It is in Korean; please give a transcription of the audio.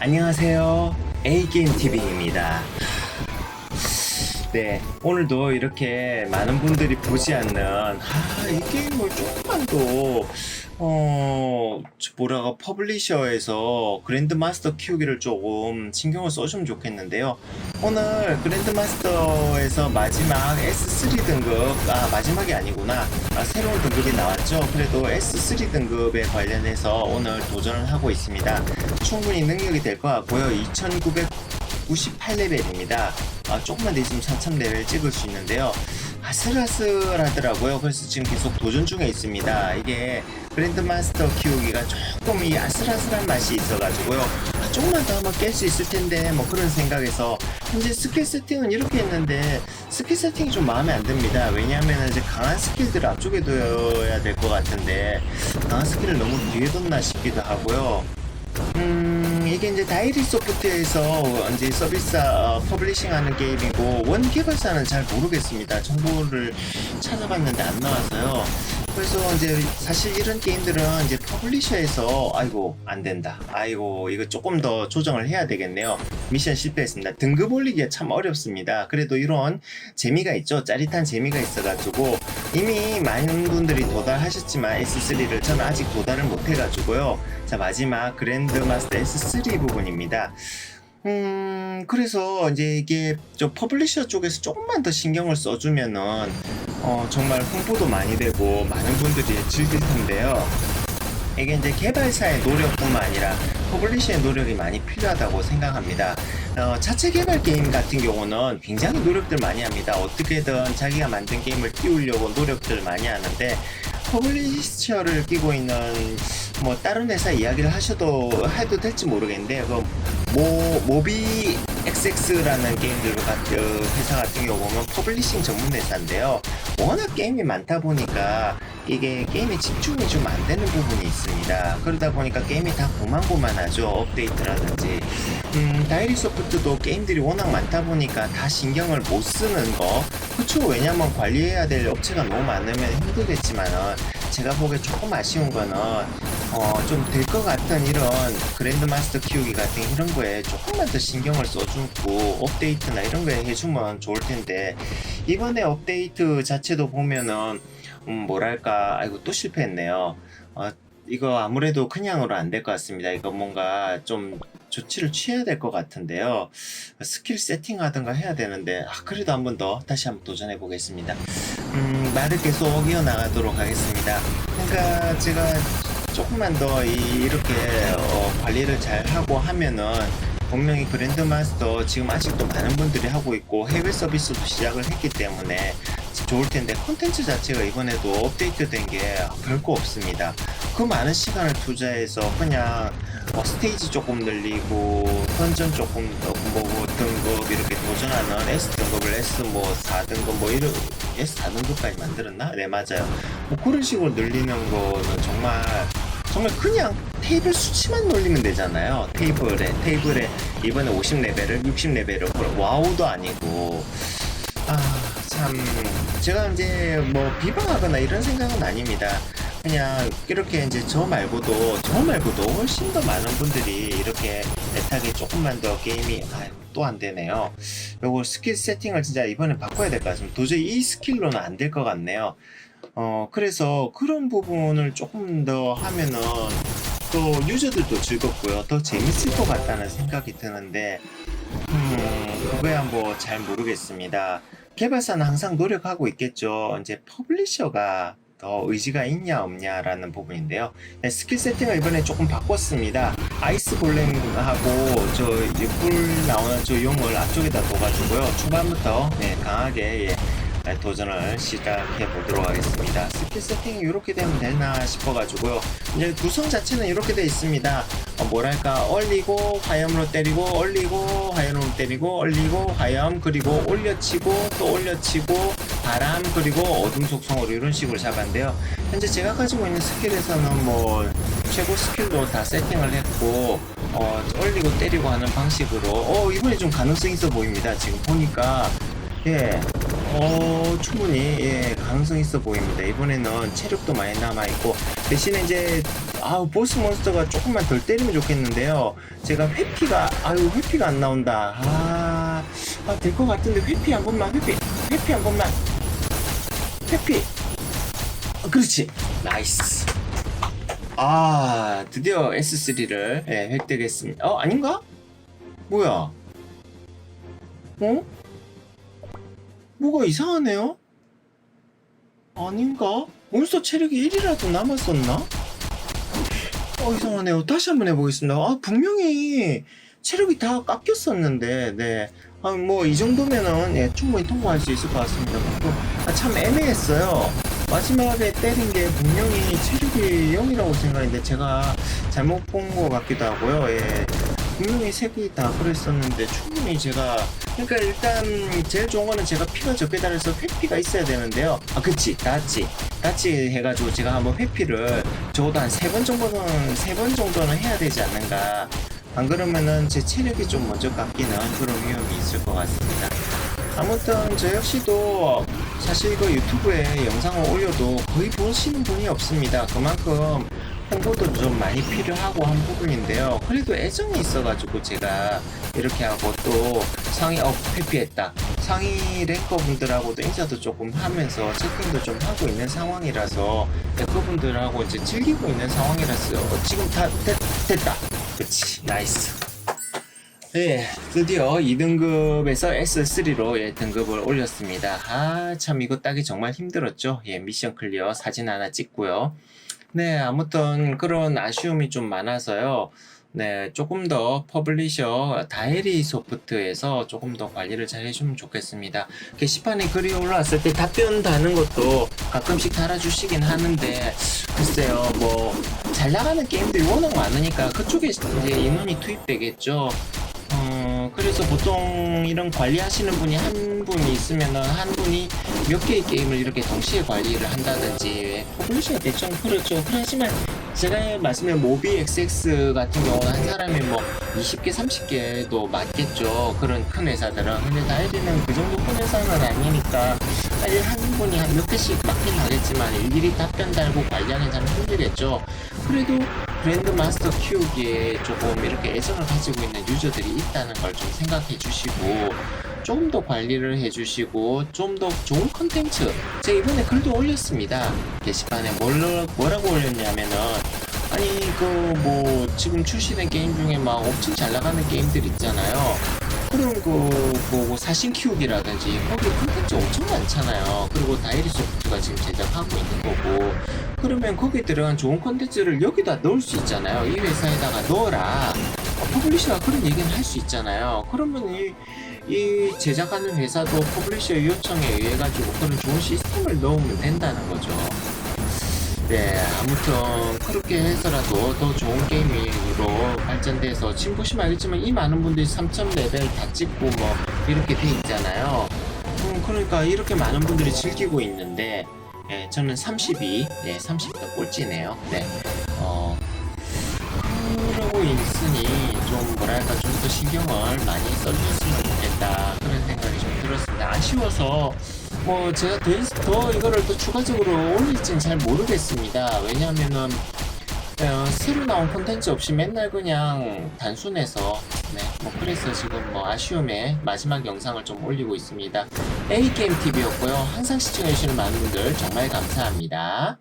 안녕하세요. A게임TV입니다. 네, 오늘도 이렇게 많은 분들이 보지 않는, 아, 이 게임을 조금만 더, 어, 저 뭐라고, 퍼블리셔에서 그랜드마스터 키우기를 조금 신경을 써주면 좋겠는데요. 오늘 그랜드마스터에서 마지막 S3 등급, 아, 마지막이 아니구나. 아, 새로운 등급이 나왔죠. 그래도 S3 등급에 관련해서 오늘 도전을 하고 있습니다. 충분히 능력이 될 것 같고요. 2998레벨입니다. 아, 조금만 더 있으면 3000레벨 찍을 수 있는데요. 아슬아슬하더라고요. 그래서 지금 계속 도전 중에 있습니다. 이게 그랜드마스터 키우기가 조금 이 아슬아슬한 맛이 있어가지고요. 아, 조금만 더 하면 깰수 있을 텐데 뭐 그런 생각에서 현재 스킬 세팅은 이렇게 했는데 스킬 세팅이 좀 마음에 안 듭니다. 왜냐하면 이제 강한 스킬들을 앞쪽에 둬야 될 것 같은데 강한 스킬을 너무 뒤에 뒀나 싶기도 하고요. 음, 이게 이제 다이리 소프트에서 이제 서비스 어, 퍼블리싱 하는 게임이고 원 개발사는 잘 모르겠습니다. 정보를 찾아봤는데 안 나와서요. 그래서 이제 사실 이런 게임들은 이제 퍼블리셔에서 아이고 안 된다. 아이고 이거 조금 더 조정을 해야 되겠네요. 미션 실패했습니다. 등급 올리기가 참 어렵습니다. 그래도 이런 재미가 있죠. 짜릿한 재미가 있어가지고 이미 많은 분들이 도달하셨지만 S3를 저는 아직 도달을 못해가지고요. 자 마지막 그랜드 마스터 S3 부분입니다. 음 그래서 이제 이게 저 퍼블리셔 쪽에서 조금만 더 신경을 써주면은 어 정말 홍보도 많이 되고 많은 분들이 즐길 텐데요. 이게 이제 개발사의 노력뿐만 아니라 퍼블리셔의 노력이 많이 필요하다고 생각합니다. 어, 자체 개발 게임 같은 경우는 굉장히 노력들 많이 합니다. 어떻게든 자기가 만든 게임을 띄우려고 노력들 많이 하는데 퍼블리셔를 끼고 있는 뭐 다른 회사 이야기를 하셔도 해도 될지 모르겠는데 그 모, 모비 XX라는 게임들 같은 회사 같은 경우 보면 퍼블리싱 전문 회사인데요. 워낙 게임이 많다 보니까 이게 게임에 집중이 좀 안 되는 부분이 있습니다. 그러다 보니까 게임이 다 고만고만하죠. 업데이트라든지. 음, 다이리 소프트도 게임들이 워낙 많다 보니까 다 신경을 못 쓰는 거. 그쵸. 왜냐면 관리해야 될 업체가 너무 많으면 힘들겠지만은 제가 보기에 조금 아쉬운 거는 어, 좀 될 것 같은 이런 그랜드마스터 키우기 같은 이런 거에 조금만 더 신경을 써주고 업데이트나 이런 거에 해주면 좋을 텐데 이번에 업데이트 자체도 보면은 음, 뭐랄까 아이고 또 실패했네요. 어, 이거 아무래도 그냥으로 안 될 것 같습니다. 이거 뭔가 좀 조치를 취해야 될 것 같은데요. 스킬 세팅하든가 해야 되는데 아, 그래도 한 번 더 다시 한번 도전해 보겠습니다. 음, 말을 계속 이어나가도록 하겠습니다. 그러니까 제가 조금만 더 이, 이렇게 어, 관리를 잘 하고 하면은 분명히 그랜드 마스터 지금 아직도 많은 분들이 하고 있고 해외 서비스도 시작을 했기 때문에 좋을 텐데 콘텐츠 자체가 이번에도 업데이트된 게 별거 없습니다. 그 많은 시간을 투자해서 그냥 뭐 스테이지 조금 늘리고 선전 조금 더 뭐고 등급 이렇게 도전하는 S 등급을 S 뭐 4등급 뭐 이런 S 4등급까지 만들었나? 네 맞아요. 뭐 그런 식으로 늘리는 거는 정말 정말 그냥 테이블 수치만 놀리면 되잖아요. 테이블에 테이블에 이번에 50레벨을 60레벨을 와우도 아니고 아 참 제가 이제 뭐 비방하거나 이런 생각은 아닙니다. 그냥 이렇게 이제 저 말고도 저 말고도 훨씬 더 많은 분들이 이렇게 애타게 조금만 더 게임이 또안 되네요. 요거 스킬 세팅을 진짜 이번에 바꿔야 될 것 같습니다. 도저히 이 스킬로는 안 될 것 같네요. 어 그래서 그런 부분을 조금 더 하면은 또 유저들도 즐겁고요. 더 재밌을 것 같다는 생각이 드는데 음 그거야 뭐 잘 모르겠습니다. 개발사는 항상 노력하고 있겠죠. 이제 퍼블리셔가 더 의지가 있냐 없냐라는 부분인데요. 네, 스킬 세팅을 이번에 조금 바꿨습니다. 아이스 골렘하고 저 이제 꿀 나오는 저 용을 앞쪽에다 둬가지고요. 초반부터 네, 강하게 예, 네, 도전을 시작해 보도록 하겠습니다. 스킬 세팅이 이렇게 되면 되나 싶어가지고요. 이제 구성 자체는 이렇게 되어 있습니다. 어, 뭐랄까 얼리고 화염으로 때리고 얼리고 화염으로 때리고 얼리고 화염 그리고 올려치고 또 올려치고 바람 그리고 어둠 속성으로 이런 식으로 잡았는데요. 현재 제가 가지고 있는 스킬에서는 뭐 최고 스킬도 다 세팅을 했고 어, 얼리고 때리고 하는 방식으로 어 이번에 좀 가능성 있어 보입니다. 지금 보니까 예, 어, 충분히, 예, 가능성 있어 보입니다. 이번에는 체력도 많이 남아 있고, 대신에 이제 아우 보스 몬스터가 조금만 덜 때리면 좋겠는데요. 제가 회피가 아유 회피가 안 나온다. 아, 아 될 것 같은데 회피 한 번만 회피 회피 한 번만 회피. 어, 그렇지 나이스. 아 드디어 S3를 예, 획득했습니다. 어 아닌가? 뭐야? 어? 뭐가 이상하네요? 아닌가? 몬스터 체력이 1이라도 남았었나? 어 이상하네요. 다시 한번 해보겠습니다. 아 분명히 체력이 다 깎였었는데 네. 아 뭐 이 정도면은 예, 충분히 통과할 수 있을 것 같습니다. 아, 참 애매했어요. 마지막에 때린 게 분명히 체력이 0이라고 생각했는데 제가 잘못 본 것 같기도 하고요. 예. 분명히 색이 다 그랬었는데 충분히 제가 그러니까 일단 제일 좋은 거는 제가 피가 적게 달해서 회피가 있어야 되는데요. 아 그치 다치 다치 해가지고 제가 한번 회피를 적어도 한 세 번 정도는 세 번 정도는 해야 되지 않는가. 안 그러면은 제 체력이 좀 먼저 깎이는 그런 위험이 있을 것 같습니다. 아무튼 저 역시도 사실 이거 유튜브에 영상을 올려도 거의 보시는 분이 없습니다. 그만큼 홍보도 좀 많이 필요하고 한 부분인데요. 그래도 애정이 있어가지고 제가 이렇게 하고 또 상위 업 회피했다. 상위 랭커 분들하고도 인사도 조금 하면서 채팅도 좀 하고 있는 상황이라서 네, 그분들하고 이제 즐기고 있는 상황이라서 어, 지금 다 됐, 됐다. 그치 나이스. 예, 드디어 2등급에서 S3로 예, 등급을 올렸습니다. 아, 참 이거 따기 정말 힘들었죠. 예, 미션 클리어 사진 하나 찍고요. 네, 아무튼 그런 아쉬움이 좀 많아서요. 네, 조금 더 퍼블리셔 다이리 소프트에서 조금 더 관리를 잘 해주면 좋겠습니다. 게시판에 글이 올라왔을 때 답변 다는 것도 가끔씩 달아주시긴 하는데, 글쎄요, 뭐, 잘 나가는 게임들이 워낙 많으니까 그쪽에 이제 인원이 투입되겠죠. 어, 그래서 보통 이런 관리하시는 분이 한 분이 있으면은 한 분이 몇 개의 게임을 이렇게 동시에 관리를 한다든지 포블리셔가 대충 그렇죠. 그렇지만 제가 말씀드린 모비 XX 같은 경우는 한 사람이 뭐 20개, 30개도 맞겠죠. 그런 큰 회사들은. 근데 다이리는 그 정도 큰 회사는 아니니까 사실 한 분이 한 몇 개씩 맞긴 하겠지만 일일이 답변 달고 관리하는 사람 힘들겠죠. 그래도 브랜드 마스터 키우기에 조금 이렇게 애정을 가지고 있는 유저들이 있다는 걸 좀 생각해 주시고 좀 더 관리를 해 주시고 좀 더 좋은 컨텐츠. 제가 이번에 글도 올렸습니다. 게시판에 뭘로, 뭐라고 올렸냐면은 아니 그 뭐 지금 출시된 게임 중에 막 엄청 잘 나가는 게임들 있잖아요. 그런 그, 뭐, 사신 키우기라든지, 거기 콘텐츠 엄청 많잖아요. 그리고 다이리 소프트가 지금 제작하고 있는 거고, 그러면 거기에 들어간 좋은 콘텐츠를 여기다 넣을 수 있잖아요. 이 회사에다가 넣어라. 어, 퍼블리셔가 그런 얘기는 할 수 있잖아요. 그러면 이, 이 제작하는 회사도 퍼블리셔 요청에 의해 가지고 그런 좋은 시스템을 넣으면 된다는 거죠. 네, 아무튼 그렇게 해서라도 더 좋은 게임으로 발전돼서 보시면 알겠지만 이 많은 분들이 3천 레벨 다 찍고 뭐 이렇게 돼 있잖아요. 음, 그러니까 이렇게 많은 분들이 즐기고 있는데 예, 저는 32, 예, 30도 꼴찌네요. 네, 어, 그러고 있으니 좀 뭐랄까 좀 더 신경을 많이 써주셨으면 좋겠다 그런 생각이 좀 들었습니다. 아쉬워서 뭐 제가 더, 있- 더 이거를 또 추가적으로 올릴지는 잘 모르겠습니다. 왜냐하면은 어, 새로 나온 콘텐츠 없이 맨날 그냥 단순해서 네, 뭐 그래서 지금 뭐 아쉬움에 마지막 영상을 좀 올리고 있습니다. A게임 TV였고요. 항상 시청해주시는 많은 분들 정말 감사합니다.